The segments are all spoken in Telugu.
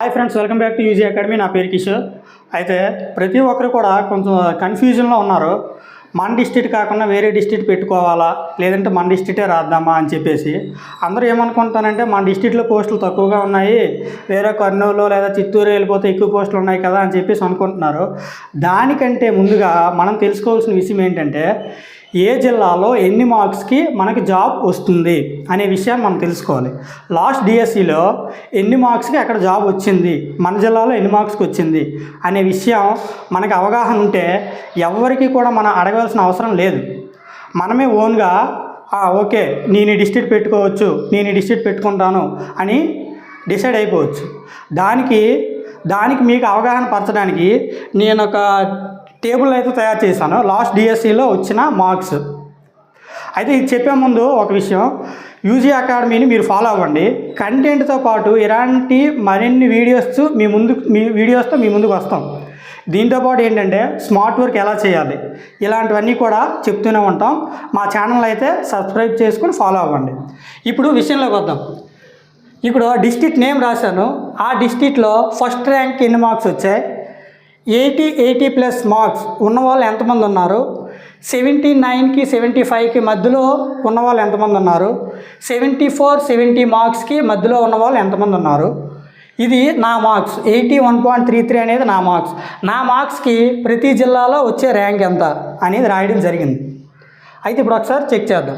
Hi friends welcome back to UG academy నా పేరు కిషోర్. అయితే ప్రతి ఒక్కరు కూడా కొంచెం కన్ఫ్యూజన్లో ఉన్నారు. మన డిస్ట్రిక్ట్ కాకుండా వేరే డిస్ట్రిక్ట్ పెట్టుకోవాలా? లేదంటే మన డిస్ట్రిక్టే రాద్దామా అని చెప్పేసి. అందరూ ఏమనుకుంటానంటే మన డిస్ట్రిక్ట్లో పోస్టులు తక్కువగా ఉన్నాయి. వేరే కర్నూలు లేదా చిత్తూరు వెళ్ళిపోతే ఎక్కువ పోస్టులు ఉన్నాయి కదా అని చెప్పేసి అనుకుంటున్నారు. దానికంటే ముందుగా మనం తెలుసుకోవాల్సిన విషయం ఏంటంటే ఏ జిల్లాలో ఎన్ని మార్క్స్కి మనకి జాబ్ వస్తుంది అనే విషయాన్ని మనం తెలుసుకోవాలి. లాస్ట్ డిఎస్సిలో ఎన్ని మార్క్స్కి అక్కడ జాబ్ వచ్చింది? మన జిల్లాలో ఎన్ని మార్క్స్కి వచ్చింది? అనే విషయం మనకి అవగాహన ఉంటే ఎవరికి కూడా మనం అడగాల్సిన అవసరం లేదు. మనమే ఓన్గా ఓకే నేను ఈ డిస్ట్రిక్ట్ పెట్టుకోవచ్చు నేను ఈ డిస్ట్రిక్ట్ పెట్టుకుంటాను అని డిసైడ్ అయిపోవచ్చు. దానికి దానికి మీకు అవగాహన పరచడానికి నేను ఒక టేబుల్ అయితే తయారు చేశాను. లాస్ట్ డిఎస్సిలో వచ్చిన మార్క్స్. అయితే ఇది చెప్పే ముందు ఒక విషయం. యూజీ అకాడమీని మీరు ఫాలో అవ్వండి. కంటెంట్తో పాటు ఇలాంటి మరిన్ని వీడియోస్ మీ ముందు మీ వీడియోస్తో మీ ముందుకు వస్తాం. దీంతో పాటు ఏంటంటే స్మార్ట్ వర్క్ ఎలా చేయాలి? ఇలాంటివన్నీ కూడా చెప్తూనే ఉంటాం. మా ఛానల్ అయితే సబ్స్క్రైబ్ చేసుకుని ఫాలో అవ్వండి. ఇప్పుడు విషయంలోకి వద్దాం. ఇప్పుడు డిస్టిక్ నేమ్ రాశాను. ఆ డిస్టిక్లో ఫస్ట్ ర్యాంక్ ఎన్ని మార్క్స్ వచ్చాయి? ఎయిటీ ఎయిటీ ప్లస్ మార్క్స్ ఉన్నవాళ్ళు ఎంతమంది ఉన్నారు? సెవెంటీ నైన్కి సెవెంటీ ఫైవ్కి మధ్యలో ఉన్న వాళ్ళు ఎంతమంది ఉన్నారు? సెవెంటీ ఫోర్ సెవెంటీ మార్క్స్కి మధ్యలో ఉన్న వాళ్ళు ఎంతమంది ఉన్నారు? ఇది నా marks. Eighty one point three three అనేది నా మార్క్స్. నా మార్క్స్కి ప్రతి జిల్లాలో వచ్చే ర్యాంక్ ఎంత అనేది రాయడం జరిగింది. అయితే ఇప్పుడు ఒకసారి చెక్ చేద్దాం.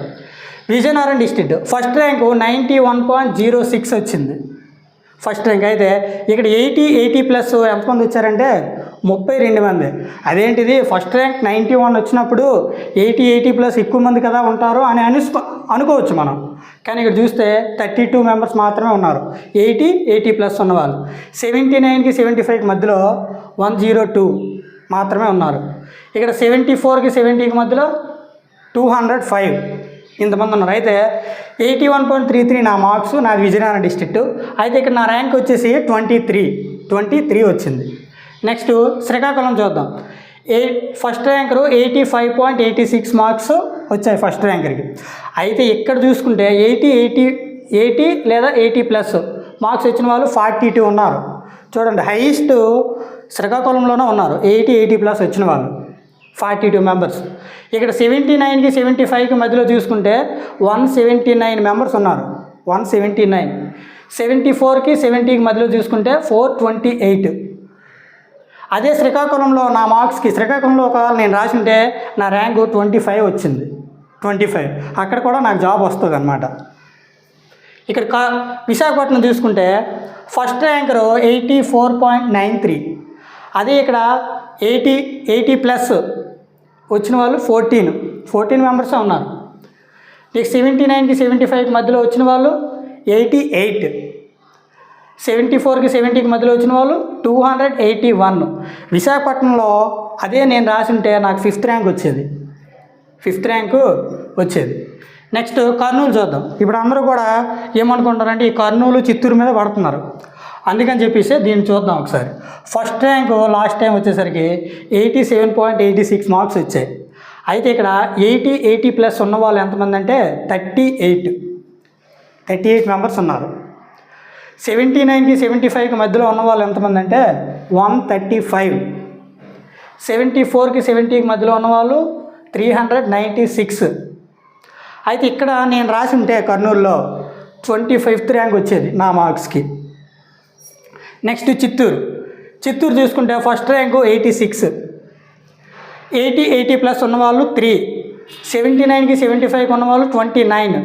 Vizianagaram district first rank ninety one point zero six వచ్చింది. First rank. అయితే ఇక్కడ ఎయిటీ ఎయిటీ ప్లస్ ఎంతమంది వచ్చారంటే ముప్పై రెండు మంది. అదేంటిది? ఫస్ట్ ర్యాంక్ నైంటీ వన్ వచ్చినప్పుడు ఎయిటీ ఎయిటీ ప్లస్ ఎక్కువ మంది కదా ఉంటారు అని అనుకో అనుకోవచ్చు మనం. కానీ ఇక్కడ చూస్తే థర్టీ టూ మెంబర్స్ మాత్రమే ఉన్నారు. ఎయిటీ ఎయిటీ ప్లస్ ఉన్నవాళ్ళు. సెవెంటీ నైన్కి సెవెంటీ ఫైవ్కి మధ్యలో వన్ జీరో టూ మాత్రమే ఉన్నారు. ఇక్కడ సెవెంటీ ఫోర్కి సెవెంటీకి మధ్యలో టూ హండ్రెడ్ ఫైవ్ ఇంతమంది ఉన్నారు. అయితే eighty one point three three నా మార్క్స్ నాది విజయనగరం డిస్ట్రిక్ట్. అయితే ఇక్కడ నా ర్యాంక్ వచ్చేసి ట్వంటీ త్రీ. ట్వంటీ త్రీ వచ్చింది. నెక్స్ట్ శ్రీకాకుళం చూద్దాం. ఏ first ranker eighty five point eighty six marks వచ్చాయి ఫస్ట్ ర్యాంకర్కి అయితే ఇక్కడ చూసుకుంటే ఎయిటీ ఎయిటీ ఎయిటీ లేదా ఎయిటీ ప్లస్ మార్క్స్ వచ్చిన వాళ్ళు ఫార్టీ టూ ఉన్నారు. చూడండి హైయెస్ట్ శ్రీకాకుళంలోనే ఉన్నారు. ఎయిటీ ఎయిటీ ప్లస్ వచ్చిన వాళ్ళు. ఫార్టీ టూ మెంబర్స్ ఇక్కడ సెవెంటీ నైన్కి సెవెంటీ ఫైవ్కి మధ్యలో చూసుకుంటే వన్ సెవెంటీ నైన్ మెంబర్స్ ఉన్నారు. వన్ సెవెంటీ నైన్ సెవెంటీ ఫోర్కి సెవెంటీకి మధ్యలో చూసుకుంటే ఫోర్ ట్వంటీ ఎయిట్ అదే శ్రీకాకుళంలో నా మార్క్స్కి శ్రీకాకుళంలో ఒకవేళ నేను రాసింటే నా ర్యాంకు ట్వంటీ ఫైవ్ వచ్చింది. Twenty five. అక్కడ కూడా నాకు జాబ్ వస్తుంది అనమాట ఇక్కడ కా విశాఖపట్నం చూసుకుంటే first ranker eighty four point nine three. అదే ఇక్కడ ఎయిటీ ఎయిటీ ప్లస్ వచ్చిన వాళ్ళు ఫోర్టీన్. ఫోర్టీన్ మెంబర్సే ఉన్నారు. నీకు సెవెంటీ నైన్కి సెవెంటీ ఫైవ్కి మధ్యలో వచ్చిన వాళ్ళు ఎయిటీ ఎయిట్. సెవెంటీ ఫోర్కి సెవెంటీకి మధ్యలో వచ్చిన వాళ్ళు టూ హండ్రెడ్ ఎయిటీ వన్ విశాఖపట్నంలో అదే నేను రాసింటే నాకు ఫిఫ్త్ ర్యాంక్ వచ్చేది. ఫిఫ్త్ ర్యాంకు వచ్చేది. నెక్స్ట్ కర్నూలు చూద్దాం. ఇప్పుడు అందరూ కూడా ఏమనుకుంటారంటే ఈ కర్నూలు చిత్తూరు మీద పడుతున్నారు. అందుకని చెప్పేసి దీన్ని చూద్దాం ఒకసారి. ఫస్ట్ ర్యాంకు లాస్ట్ టైం వచ్చేసరికి eighty seven point eighty six marks వచ్చాయి. అయితే ఇక్కడ ఎయిటీ ఎయిటీ ప్లస్ ఉన్న వాళ్ళు ఎంతమంది అంటే thirty eight thirty eight members ఉన్నారు. సెవెంటీ నైన్కి సెవెంటీ ఫైవ్కి మధ్యలో ఉన్న వాళ్ళు ఎంతమంది అంటే వన్ థర్టీ ఫైవ్. సెవెంటీ ఫోర్కి సెవెంటీకి మధ్యలో ఉన్నవాళ్ళు త్రీ హండ్రెడ్ నైంటీ సిక్స్. అయితే ఇక్కడ నేను రాసి ఉంటే కర్నూలులో ట్వంటీ ఫిఫ్త్ ర్యాంక్ వచ్చేది నా మార్క్స్కి. నెక్స్ట్ చిత్తూరు. చిత్తూరు చూసుకుంటే first rank eighty six. Eighty eighty plus ఉన్నవాళ్ళు త్రీ. సెవెంటీ నైన్కి సెవెంటీ ఫైవ్కి ఉన్నవాళ్ళు ట్వంటీ నైన్.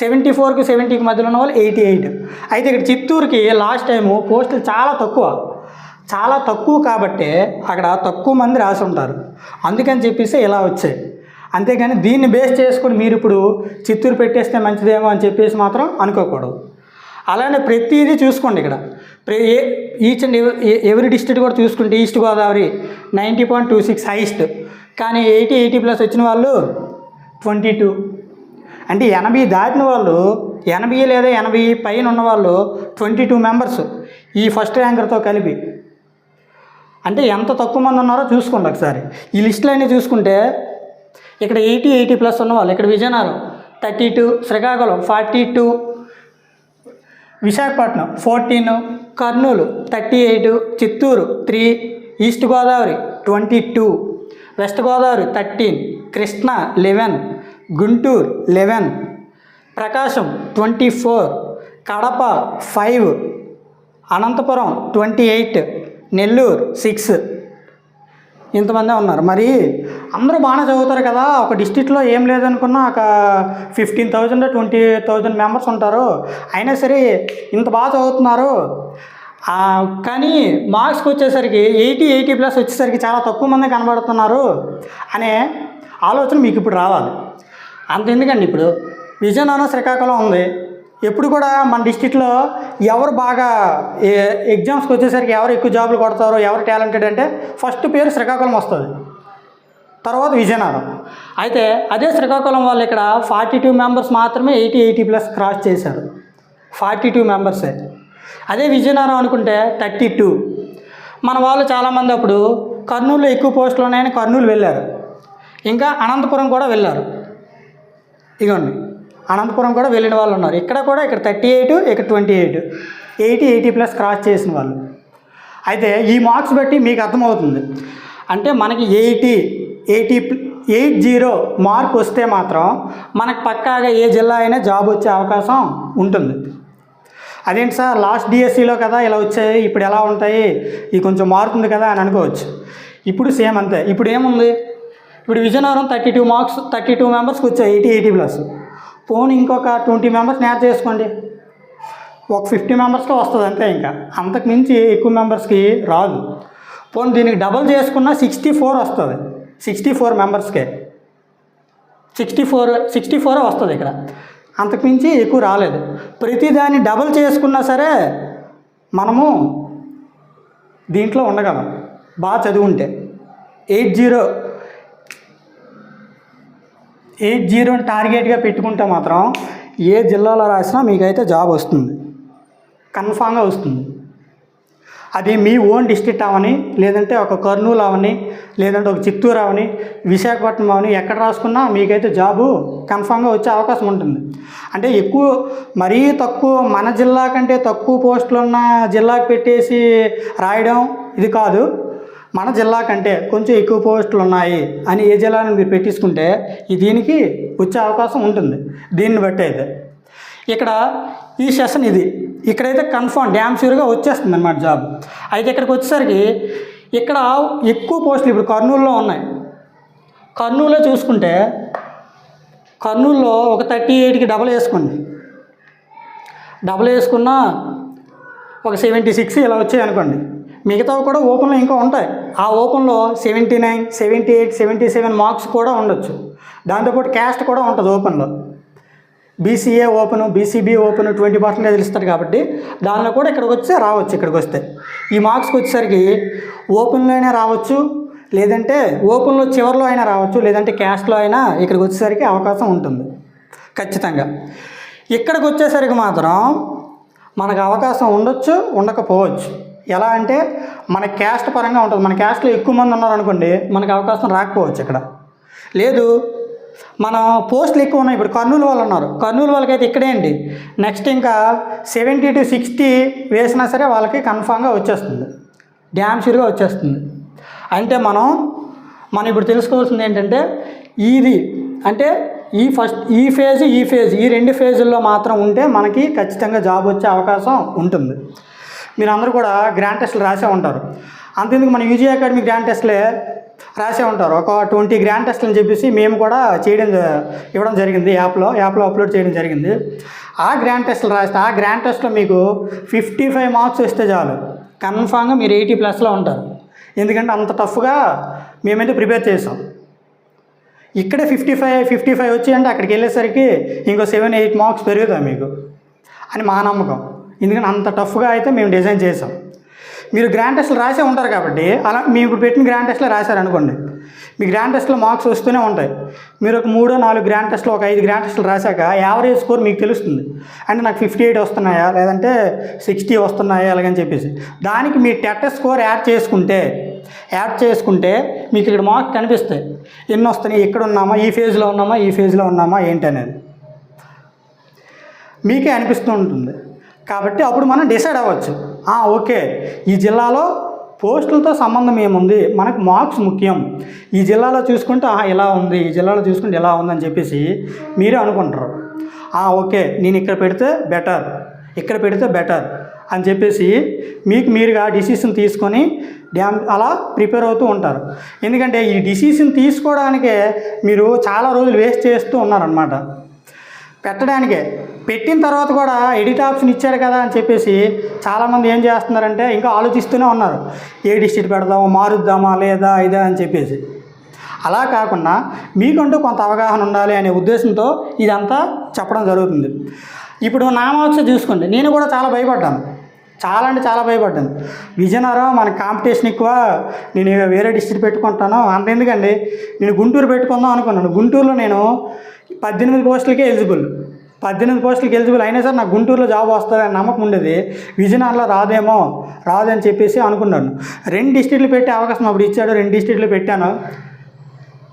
సెవెంటీ ఫోర్కి సెవెంటీకి మధ్యలో ఉన్న వాళ్ళు ఎయిటీ ఎయిట్ అయితే ఇక్కడ చిత్తూరుకి లాస్ట్ టైము పోస్టులు చాలా తక్కువ. చాలా తక్కువ కాబట్టి అక్కడ తక్కువ మంది రాసి ఉంటారు. అందుకని చెప్పేసి ఇలా వచ్చాయి. అంతేగాని దీన్ని బేస్ చేసుకుని మీరు ఇప్పుడు చిత్తూరు పెట్టేస్తే మంచిదేమో అని చెప్పేసి మాత్రం అనుకోకూడదు. అలానే ప్రతిదీ చూసుకోండి ఇక్కడ. ప్ర ఈచ్ అండ్ ఎవరి డిస్ట్రిక్ట్ కూడా చూసుకుంటే east Godavari ninety point two six highest కానీ ఎయిటీ ఎయిటీ ప్లస్ వచ్చిన వాళ్ళు ట్వంటీ టూ అంటే ఎనభై దాటిన వాళ్ళు ఎనభై లేదా ఎనభై పైన ఉన్న వాళ్ళు ట్వంటీ టూ మెంబర్స్ ఈ ఫస్ట్ ర్యాంకర్తో కలిపి. అంటే ఎంత తక్కువ మంది ఉన్నారో చూసుకోండి ఒకసారి. ఈ లిస్టులు అన్నీ చూసుకుంటే ఇక్కడ ఎయిటీ ఎయిటీ ప్లస్ ఉన్నవాళ్ళు ఇక్కడ Vizianagaram thirty two Srikakulam forty two Visakhapatnam fourteen Kurnool thirty eight Chittoor three east Godavari twenty two west Godavari thirteen Krishna eleven Guntur eleven Prakasam twenty four Kadapa five Anantapur twenty eight Nellore six. ఇంతమందే ఉన్నారు. మరి అందరూ బాగానే చదువుతారు కదా. ఒక డిస్టిక్లో ఏం లేదనుకున్నా ఒక fifteen thousand twenty thousand members ఉంటారు. అయినా సరే ఇంత బాగా చదువుతున్నారు. కానీ మార్క్స్కి వచ్చేసరికి ఎయిటీ ఎయిటీ ప్లస్ వచ్చేసరికి చాలా తక్కువ మంది కనబడుతున్నారు అనే ఆలోచన మీకు ఇప్పుడు రావాలి. అంత ఎందుకండి ఇప్పుడు? విజయనగరం శ్రీకాకుళం ఉంది. ఎప్పుడు కూడా మన డిస్టిక్లో ఎవరు బాగా ఏ- ఎగ్జామ్స్కి వచ్చేసరికి ఎవరు ఎక్కువ జాబులు కొడతారో ఎవరు టాలెంటెడ్ అంటే ఫస్ట్ పేరు శ్రీకాకుళం వస్తుంది. తర్వాత విజయనగరం. అయితే అదే శ్రీకాకుళం వాళ్ళు ఇక్కడ ఫార్టీ టూ మెంబర్స్ మాత్రమే ఎయిటీ ఎయిటీ ప్లస్ క్రాస్ చేశారు. ఫార్టీ టూ మెంబర్సే. అదే విజయనగరం అనుకుంటే థర్టీ టూ. మన వాళ్ళు చాలామంది అప్పుడు కర్నూలులో ఎక్కువ పోస్టులు ఉన్నాయని కర్నూలు వెళ్ళారు. ఇంకా అనంతపురం కూడా వెళ్ళారు. ఇగోండి. అనంతపురం కూడా వెళ్ళిన వాళ్ళు ఉన్నారు. ఇక్కడ కూడా ఇక్కడ థర్టీ ఎయిట్ ఇక్కడ twenty eight. Eighty eighty plus cross చేసిన వాళ్ళు. అయితే ఈ మార్క్స్ బట్టి మీకు అర్థమవుతుంది. అంటే మనకి eighty eighty eight zero mark వస్తే మాత్రం మనకు పక్కాగా ఏ జిల్లా అయినా జాబ్ వచ్చే అవకాశం ఉంటుంది. అదేంటి సార్? లాస్ట్ డిఎస్సిలో కదా ఇలా వచ్చాయి ఇప్పుడు ఎలా ఉంటాయి? ఇది కొంచెం మారుతుంది కదా అని అనుకోవచ్చు. ఇప్పుడు సేమ్ అంతే. ఇప్పుడు ఏముంది? ఇప్పుడు Vizianagaram thirty two marks thirty two మెంబర్స్కి వచ్చాయి ఎయిటీ ఎయిటీ ప్లస్ పోనీ ఇంకొక ట్వంటీ మెంబర్స్ని యాడ్ చేసుకోండి. ఒక ఫిఫ్టీ మెంబర్స్కి వస్తుంది అంతే ఇంకా. అంతకు మించి ఎక్కువ మెంబర్స్కి రాదు. పోనీ దీనికి డబల్ చేసుకున్న సిక్స్టీ ఫోర్ వస్తుంది. సిక్స్టీ ఫోర్ మెంబర్స్కే సిక్స్టీ ఫోర్ సిక్స్టీ ఫోర్ వస్తుంది ఇక్కడ. అంతకు మించి ఎక్కువ రాలేదు. ప్రతిదాన్ని డబల్ చేసుకున్నా సరే మనము దీంట్లో ఉండగలం. బాగా చదువుంటే. ఎయిట్ జీరో ఎయిట్ జీరోని టార్గెట్గా పెట్టుకుంటే మాత్రం ఏ జిల్లాలో రాసినా మీకైతే జాబ్ వస్తుంది. కన్ఫామ్గా వస్తుంది. అది మీ ఓన్ డిస్ట్రిక్ట్ అవని లేదంటే ఒక కర్నూలు అవని లేదంటే ఒక చిత్తూరు అవని విశాఖపట్నం అవని ఎక్కడ రాసుకున్నా మీకైతే జాబు కన్ఫామ్గా వచ్చే అవకాశం ఉంటుంది. అంటే ఎక్కువ మరీ తక్కువ మన జిల్లా కంటే తక్కువ పోస్టులు ఉన్న జిల్లాకు పెట్టేసి రాయడం ఇది కాదు. మన జిల్లా కంటే కొంచెం ఎక్కువ పోస్టులు ఉన్నాయి అని ఏ జిల్లాని మీరు పెట్టించుకుంటే దీనికి వచ్చే అవకాశం ఉంటుంది. దీన్ని బట్టి అయితే. ఇక్కడ ఈ సెషన్ ఇది. ఇక్కడైతే కన్ఫర్మ్ డ్యామ్ షూర్గా వచ్చేస్తుంది అనమాట జాబ్. అయితే ఇక్కడికి వచ్చేసరికి ఇక్కడ ఎక్కువ పోస్టులు ఇప్పుడు కర్నూలులో ఉన్నాయి. కర్నూలులో చూసుకుంటే కర్నూలులో ఒక థర్టీ ఎయిట్కి డబల్ వేసుకోండి. డబల్ వేసుకున్నా ఒక సెవెంటీ సిక్స్ ఇలా వచ్చాయి అనుకోండి మిగతావి కూడా ఓపెన్లో ఇంకా ఉంటాయి. ఆ ఓపెన్లో seventy nine seventy eight seventy seven marks కూడా ఉండొచ్చు. దాంతోపాటు క్యాస్ట్ కూడా ఉంటుంది ఓపెన్లో. BCA open BCB open twenty percentage ఇస్తారు కాబట్టి దానిలో కూడా ఇక్కడికి వస్తే రావచ్చు ఇక్కడికి వస్తే. ఈ మార్క్స్కి వచ్చేసరికి ఓపెన్లో అయినా రావచ్చు లేదంటే ఓపెన్లో చివరిలో అయినా రావచ్చు లేదంటే క్యాస్ట్లో అయినా ఇక్కడికి వచ్చేసరికి అవకాశం ఉంటుంది. ఖచ్చితంగా. ఇక్కడికి వచ్చేసరికి మాత్రం మనకు అవకాశం ఉండొచ్చు ఉండకపోవచ్చు. ఎలా అంటే మన క్యాస్ట్ పరంగా ఉంటుంది. మన క్యాస్ట్లో ఎక్కువ మంది ఉన్నారనుకోండి మనకు అవకాశం రాకపోవచ్చు ఇక్కడ. లేదు మన పోస్టులు ఎక్కువ ఉన్నాయి. ఇప్పుడు కర్నూలు వాళ్ళు ఉన్నారు. కర్నూలు వాళ్ళకైతే ఇక్కడే అండి. నెక్స్ట్ ఇంకా సెవెంటీ టు సిక్స్టీ వేసినా సరే వాళ్ళకి కన్ఫామ్గా వచ్చేస్తుంది. డ్యామ్ షూర్గా వచ్చేస్తుంది. అంటే మనం మనం ఇప్పుడు తెలుసుకోవాల్సింది ఏంటంటే ఇది అంటే ఈ ఫస్ట్ ఈ ఫేజ్ ఈ ఫేజ్ ఈ రెండు ఫేజుల్లో మాత్రం ఉంటే మనకి ఖచ్చితంగా జాబ్ వచ్చే అవకాశం ఉంటుంది. మీరు అందరూ కూడా గ్రాండ్ టెస్ట్లు రాసే ఉంటారు. అంతేందుకు మన యూజీ అకాడమీ గ్రాండ్ టెస్ట్లే రాసే ఉంటారు. ఒక ట్వంటీ గ్రాండ్ టెస్ట్లు అని చెప్పేసి మేము కూడా చేయడం ఇవ్వడం జరిగింది యాప్లో యాప్లో అప్లోడ్ చేయడం జరిగింది. ఆ గ్రాండ్ టెస్ట్లు రాస్తే ఆ గ్రాండ్ టెస్ట్లో మీకు ఫిఫ్టీ ఫైవ్ మార్క్స్ వస్తే చాలు. కన్ఫామ్గా మీరు ఎయిటీ ప్లస్లో ఉంటారు. ఎందుకంటే అంత టఫ్గా మేమైతే ప్రిపేర్ చేసాం. ఇక్కడే ఫిఫ్టీ ఫైవ్ ఫిఫ్టీ ఫైవ్ వచ్చి అంటే అక్కడికి వెళ్ళేసరికి ఇంకో సెవెన్ ఎయిట్ మార్క్స్ పెరుగుతాయి మీకు. అని మా నమ్మకం. ఎందుకంటే అంత టఫ్గా అయితే మేము డిజైన్ చేసాం. మీరు గ్రాండ్ టెస్ట్లు రాసే ఉంటారు కాబట్టి అలా మేము ఇప్పుడు పెట్టిన గ్రాండ్ టెస్ట్లో రాశారనుకోండి మీ గ్రాండ్ టెస్ట్లో మార్క్స్ వస్తూనే ఉంటాయి. మీరు ఒక మూడో నాలుగు గ్రాండ్ టెస్ట్లో ఒక ఐదు గ్రాండ్ టెస్ట్లు రాశాక యావరేజ్ స్కోర్ మీకు తెలుస్తుంది. అంటే నాకు ఫిఫ్టీ ఎయిట్ వస్తున్నాయా లేదంటే సిక్స్టీ వస్తున్నాయా అలాగని చెప్పేసి. దానికి మీ టెట్ స్కోర్ యాడ్ చేసుకుంటే యాడ్ చేసుకుంటే మీకు ఇక్కడ మార్క్స్ కనిపిస్తాయి. ఎన్ని వస్తున్నాయి ఇక్కడ ఉన్నామా ఈ ఫేజ్లో ఉన్నామా ఈ ఫేజ్లో ఉన్నామా ఏంటి అనేది. మీకే అనిపిస్తూ ఉంటుంది. కాబట్టి అప్పుడు మనం డిసైడ్ అవ్వచ్చు. ఓకే. ఈ జిల్లాలో పోస్టులతో సంబంధం ఏముంది? మనకు మార్క్స్ ముఖ్యం. ఈ జిల్లాలో చూసుకుంటే ఇలా ఉంది. ఈ జిల్లాలో చూసుకుంటే ఇలా ఉందని చెప్పేసి మీరే అనుకుంటారు. ఓకే. నేను ఇక్కడ పెడితే బెటర్ ఇక్కడ పెడితే బెటర్ అని చెప్పేసి మీకు మీరుగా డిసిషన్ తీసుకొని డ్యామ్ అలా ప్రిపేర్ అవుతూ ఉంటారు. ఎందుకంటే ఈ డిసిషన్ తీసుకోవడానికే మీరు చాలా రోజులు వేస్ట్ చేస్తూ ఉన్నారనమాట పెట్టడానికే. పెట్టిన తర్వాత కూడా ఎడిట్ ఆప్షన్ ఇచ్చారు కదా అని చెప్పేసి చాలామంది ఏం చేస్తున్నారంటే ఇంకా ఆలోచిస్తూనే ఉన్నారు. ఏ డిస్ట్రిక్ట్ పెడదామా మారుద్దామా లేదా ఇదా అని చెప్పేసి. అలా కాకుండా మీకంటూ కొంత అవగాహన ఉండాలి అనే ఉద్దేశంతో ఇదంతా చెప్పడం జరుగుతుంది. ఇప్పుడు నామాక్ష చూసుకోండి. నేను కూడా చాలా భయపడ్డాను. చాలా అంటే చాలా భయపడ్డాను. విజయనగరం మన కాంపిటీషన్ ఎక్కువ. నేను వేరే డిస్ట్రిక్ట్ పెట్టుకుంటాను. అంత ఎందుకండి? నేను గుంటూరు పెట్టుకుందాం అనుకున్నాను. గుంటూరులో నేను పద్దెనిమిది పోస్టులకే ఎలిజిబుల్. పద్దెనిమిది పోస్టులకి ఎలిజిబుల్ అయినా సరే నాకు గుంటూరులో జాబ్ వస్తుంది అని నమ్మకం ఉండేది. విజయనగరంలో రాదేమో రాదని చెప్పేసి అనుకున్నాను. రెండు డిస్ట్రిక్ట్లు పెట్టే అవకాశం అప్పుడు ఇచ్చాడు రెండు డిస్ట్రిక్ట్లు పెట్టాను.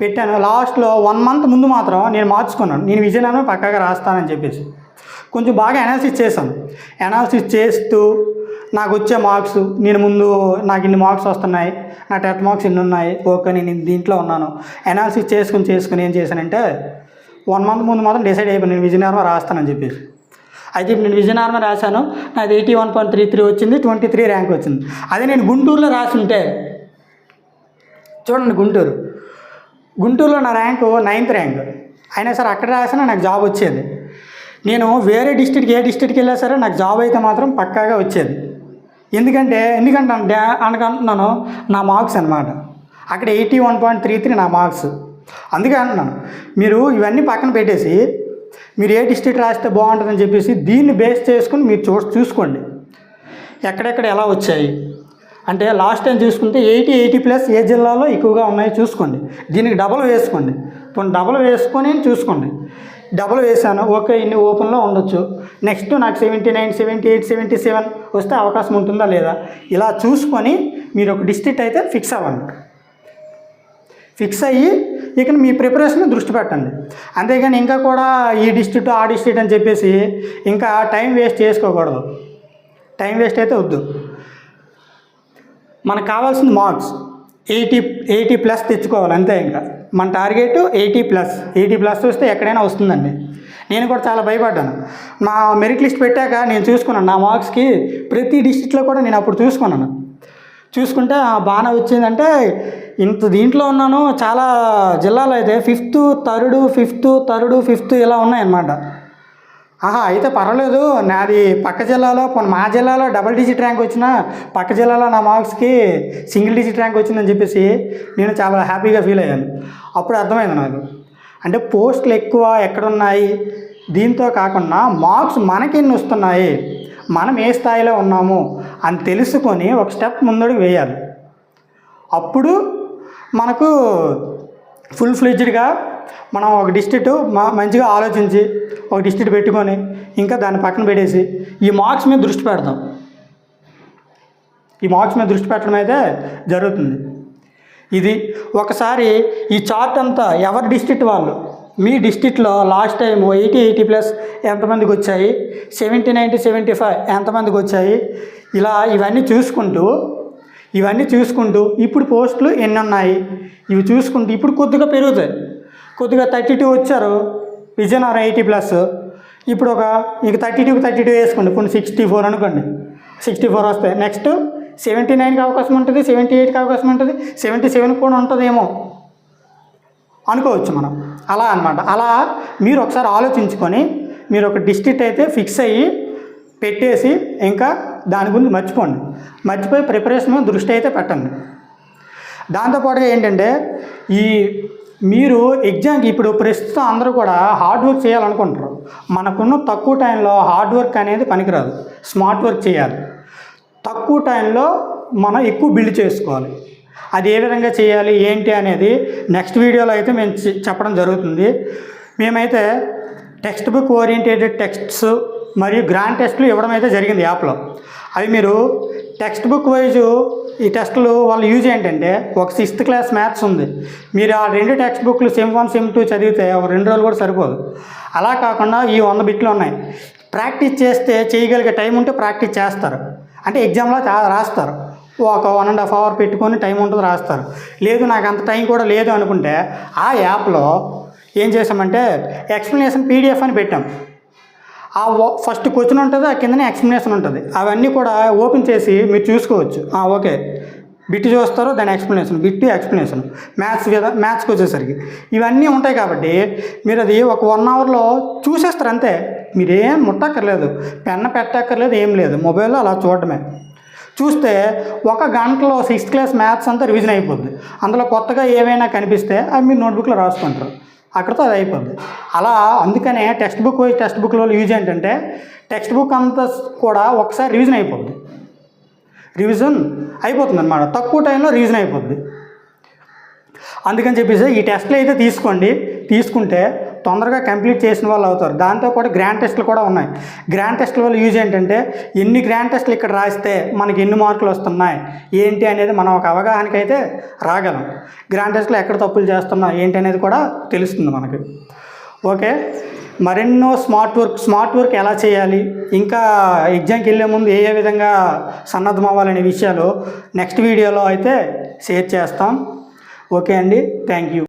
పెట్టాను. లాస్ట్లో వన్ మంత్ ముందు మాత్రం నేను మార్చుకున్నాను. నేను విజయనగరం పక్కాగా రాస్తానని చెప్పేసి. కొంచెం బాగా అనాలిసిస్ చేశాను. అనాలిసిస్ చేస్తూ నాకు వచ్చే మార్క్స్ నేను ముందు నాకు ఇన్ని మార్క్స్ వస్తున్నాయి నా టెట్ మార్క్స్ ఇన్ని ఉన్నాయి ఓకే నేను దీంట్లో ఉన్నాను. అనాలిసిస్ చేసుకుని చేసుకుని ఏం చేశానంటే వన్ మంత్ ముందు మాత్రం డిసైడ్ అయిపోయాను నేను విజయనగరం రాస్తానని చెప్పేసి. అయితే ఇప్పుడు నేను విజయనగరం రాశాను. నాది eighty one point three three వచ్చింది. ట్వంటీ త్రీ ర్యాంక్ వచ్చింది. అదే నేను గుంటూరులో రాసి ఉంటే చూడండి గుంటూరు. గుంటూరులో నా ర్యాంకు నైన్త్ ర్యాంక్ అయినా సరే అక్కడ రాసినా నాకు జాబ్ వచ్చేది. నేను వేరే డిస్ట్రిక్ట్కి ఏ డిస్ట్రిక్ట్కి వెళ్ళా సరే నాకు జాబ్ అయితే మాత్రం పక్కాగా వచ్చేది. ఎందుకంటే ఎందుకంటే అనుకుంటున్నాను అనకంటున్నాను నా మార్క్స్ అనమాట అక్కడ eighty one point three three నా మార్క్స్ అందుకే అంటున్నాను. మీరు ఇవన్నీ పక్కన పెట్టేసి మీరు ఏ డిస్ట్రిక్ట్ రాస్తే బాగుంటుందని చెప్పేసి దీన్ని బేస్ చేసుకుని మీరు చూ చూసుకోండి. ఎక్కడెక్కడ ఎలా వచ్చాయి? అంటే లాస్ట్ టైం చూసుకుంటే ఎయిటీ ఎయిటీ ప్లస్ ఏ జిల్లాలో ఎక్కువగా ఉన్నాయో చూసుకోండి. దీనికి డబల్ వేసుకోండి. కొన్ని డబల్ వేసుకొని చూసుకోండి. డబల్ వేసాను ఓకే ఇన్ని ఓపెన్లో ఉండొచ్చు. నెక్స్ట్ నాకు seventy nine seventy eight seventy seven వస్తే అవకాశం ఉంటుందా లేదా? ఇలా చూసుకొని మీరు ఒక డిస్ట్రిక్ట్ అయితే ఫిక్స్ అవ్వండి. ఫిక్స్ అయ్యి ఇక మీ ప్రిపరేషన్ దృష్టి పెట్టండి. అంతేగాని ఇంకా కూడా ఈ డిస్ట్రిక్ట్ ఆ డిస్ట్రిక్ట్ అని చెప్పేసి ఇంకా టైం వేస్ట్ చేసుకోకూడదు. టైం వేస్ట్ అయితే వద్దు. మనకు కావాల్సింది మార్క్స్ ఎయిటీ ఎయిటీ ప్లస్ తెచ్చుకోవాలి అంతే ఇంకా. మన target eighty plus eighty plus వస్తే ఎక్కడైనా వస్తుందండి. నేను కూడా చాలా భయపడ్డాను. నా మెరిట్ లిస్ట్ పెట్టాక నేను చూసుకున్నాను నా మార్క్స్కి ప్రతి డిస్ట్రిక్ట్లో కూడా నేను అప్పుడు చూసుకున్నాను. చూసుకుంటే ఆ, బాగానే వచ్చిందంటే ఇంత దీంట్లో ఉన్నాను చాలా జిల్లాలో అయితే fifth third fifth third fifth ఇలా ఉన్నాయన్నమాట. ఆహా అయితే పర్వాలేదు. నాది పక్క జిల్లాలో మా జిల్లాలో డబుల్ డిజిట్ ర్యాంక్ వచ్చిన పక్క జిల్లాలో నా మార్క్స్కి సింగిల్ డిజిట్ ర్యాంక్ వచ్చిందని చెప్పేసి నేను చాలా హ్యాపీగా ఫీల్ అయ్యాను. అప్పుడు అర్థమైంది నాకు. అంటే పోస్టులు ఎక్కువ ఎక్కడున్నాయి? దీంతో కాకుండా మార్క్స్ మనకి ఎన్ని వస్తున్నాయి? మనం ఏ స్థాయిలో ఉన్నాము? అని తెలుసుకొని ఒక స్టెప్ ముందడుగు వేయాలి. అప్పుడు మనకు ఫుల్ ఫ్లెడ్జ్డ్గా మనం ఒక డిస్ట్రిక్ట్ మంచిగా ఆలోచించి ఒక డిస్ట్రిక్ట్ పెట్టుకొని ఇంకా దాన్ని పక్కన పెట్టేసి ఈ మార్క్స్ మీద దృష్టి పెడతాం. ఈ మార్క్స్ మీద దృష్టి పెట్టడం అయితే జరుగుతుంది. ఇది ఒకసారి ఈ చార్ట్ అంతా ఎవరి డిస్ట్రిక్ట్ వాళ్ళు? మీ డిస్ట్రిక్ట్లో last time eighty eighty plus ఎంతమందికి వచ్చాయి? సెవెంటీ నైంటీ సెవెంటీ ఫైవ్ ఎంతమందికి వచ్చాయి? ఇలా ఇవన్నీ చూసుకుంటూ ఇవన్నీ చూసుకుంటూ ఇప్పుడు పోస్టులు ఎన్ని ఉన్నాయి ఇవి చూసుకుంటూ ఇప్పుడు కొద్దిగా పెరుగుతాయి. కొద్దిగా థర్టీ టూ వచ్చారు విజయనగరం ఎయిటీ ప్లస్. ఇప్పుడు ఒక ఇక థర్టీ టూకి థర్టీ టూ వేసుకోండి కొన్ని సిక్స్టీ ఫోర్ అనుకోండి. సిక్స్టీ ఫోర్ వస్తాయి. నెక్స్ట్ సెవెంటీ నైన్కి అవకాశం ఉంటుంది సెవెంటీ ఎయిట్కి అవకాశం ఉంటుంది సెవెంటీ సెవెన్కి కూడా ఉంటుందేమో అనుకోవచ్చు మనం. అలా అనమాట అలా మీరు ఒకసారి ఆలోచించుకొని మీరు ఒక డిస్ట్రిక్ట్ అయితే ఫిక్స్ అయ్యి పెట్టేసి ఇంకా దాని గురించి మర్చిపోండి. మర్చిపోయి ప్రిపరేషన్ దృష్టి అయితే పెట్టండి. దాంతోపాటుగా ఏంటంటే ఈ మీరు ఎగ్జామ్కి ఇప్పుడు ప్రస్తుతం అందరూ కూడా హార్డ్ వర్క్ చేయాలనుకుంటారు మనకున్న తక్కువ టైంలో హార్డ్ వర్క్ అనేది పనికిరాదు. స్మార్ట్ వర్క్ చేయాలి. తక్కువ టైంలో మనం ఎక్కువ బిల్డ్ చేసుకోవాలి. అది ఏ విధంగా చేయాలి ఏంటి అనేది నెక్స్ట్ వీడియోలో అయితే మేము చెప్పడం జరుగుతుంది. మేమైతే టెక్స్ట్ బుక్ ఓరియంటెడ్ టెక్స్ట్స్ మరియు గ్రాండ్ టెస్ట్లు ఇవ్వడం అయితే జరిగింది యాప్లో. అవి మీరు టెక్స్ట్ బుక్ వైజు ఈ టెస్టులు వాళ్ళు యూజ్ ఏంటంటే ఒక సిక్స్త్ క్లాస్ మ్యాథ్స్ ఉంది. మీరు ఆ రెండు టెక్స్ట్ బుక్లు సెమ్ వన్ సెమ్ టూ చదివితే ఒక రెండు రోజులు కూడా సరిపోదు. అలా కాకుండా ఈ వంద బిట్లు ఉన్నాయి. ప్రాక్టీస్ చేస్తే చేయగలిగే టైం ఉంటే ప్రాక్టీస్ చేస్తారు. అంటే ఎగ్జామ్లో రాస్తారు. ఒక వన్ అండ్ హాఫ్ అవర్ పెట్టుకొని టైం ఉంటుంది రాస్తారు. లేదు నాకు అంత టైం కూడా లేదు అనుకుంటే ఆ యాప్లో ఏం చేసామంటే ఎక్స్ప్లెనేషన్ పీడిఎఫ్ అని పెట్టాం. ఆ ఫస్ట్ క్వశ్చన్ ఉంటుంది ఆ కిందనే ఎక్స్ప్లెనేషన్ ఉంటుంది. అవన్నీ కూడా ఓపెన్ చేసి మీరు చూసుకోవచ్చు. ఓకే. బిట్ చూస్తారు దాని ఎక్స్ప్లెనేషన్. Bit explanation. మ్యాథ్స్ విధ మ్యాథ్స్కి వచ్చేసరికి. ఇవన్నీ ఉంటాయి కాబట్టి మీరు అది ఒక వన్ అవర్లో చూసేస్తారు అంతే. మీరేం ముట్టక్కర్లేదు. పెన్న పెట్టక్కర్లేదు ఏం లేదు. మొబైల్లో అలా చూడటమే చూస్తే ఒక గంటలో సిక్స్త్ క్లాస్ మ్యాథ్స్ అంతా రివిజన్ అయిపోద్ది. అందులో కొత్తగా ఏవైనా కనిపిస్తే అవి మీరు నోట్బుక్లో రాసుకుంటారు. అక్కడితో అది అయిపోద్ది. అలా అందుకనే టెక్స్ట్ బుక్ వైజ్ టెక్స్ట్ బుక్లో యూజ్ ఏంటంటే టెక్స్ట్ బుక్ అంతా కూడా ఒకసారి రివిజన్ అయిపోద్ది. రివిజన్ అయిపోతుంది అనమాట తక్కువ టైంలో రివిజన్ అయిపోద్ది. అందుకని చెప్పేసి ఈ టెస్ట్లు అయితే తీసుకోండి. తీసుకుంటే తొందరగా కంప్లీట్ చేసిన వాళ్ళు అవుతారు. దాంతోపాటు గ్రాండ్ టెస్ట్లు కూడా ఉన్నాయి. గ్రాండ్ టెస్ట్ల వల్ల యూజ్ ఏంటంటే ఎన్ని గ్రాండ్ టెస్ట్లు ఇక్కడ రాస్తే మనకి ఎన్ని మార్కులు వస్తున్నాయి ఏంటి అనేది మనం ఒక అవగాహనకైతే అయితే రాగలం. గ్రాండ్ టెస్ట్లో ఎక్కడ తప్పులు చేస్తున్నాం ఏంటి అనేది కూడా తెలుస్తుంది మనకి. ఓకే? మరెన్నో స్మార్ట్ వర్క్ స్మార్ట్ వర్క్ ఎలా చేయాలి ఇంకా ఎగ్జామ్కి వెళ్ళే ముందు ఏ ఏ విధంగా సన్నద్ధం అవ్వాలనే విషయాలు నెక్స్ట్ వీడియోలో అయితే షేర్ చేస్తాం. ఓకే అండి. Thank you.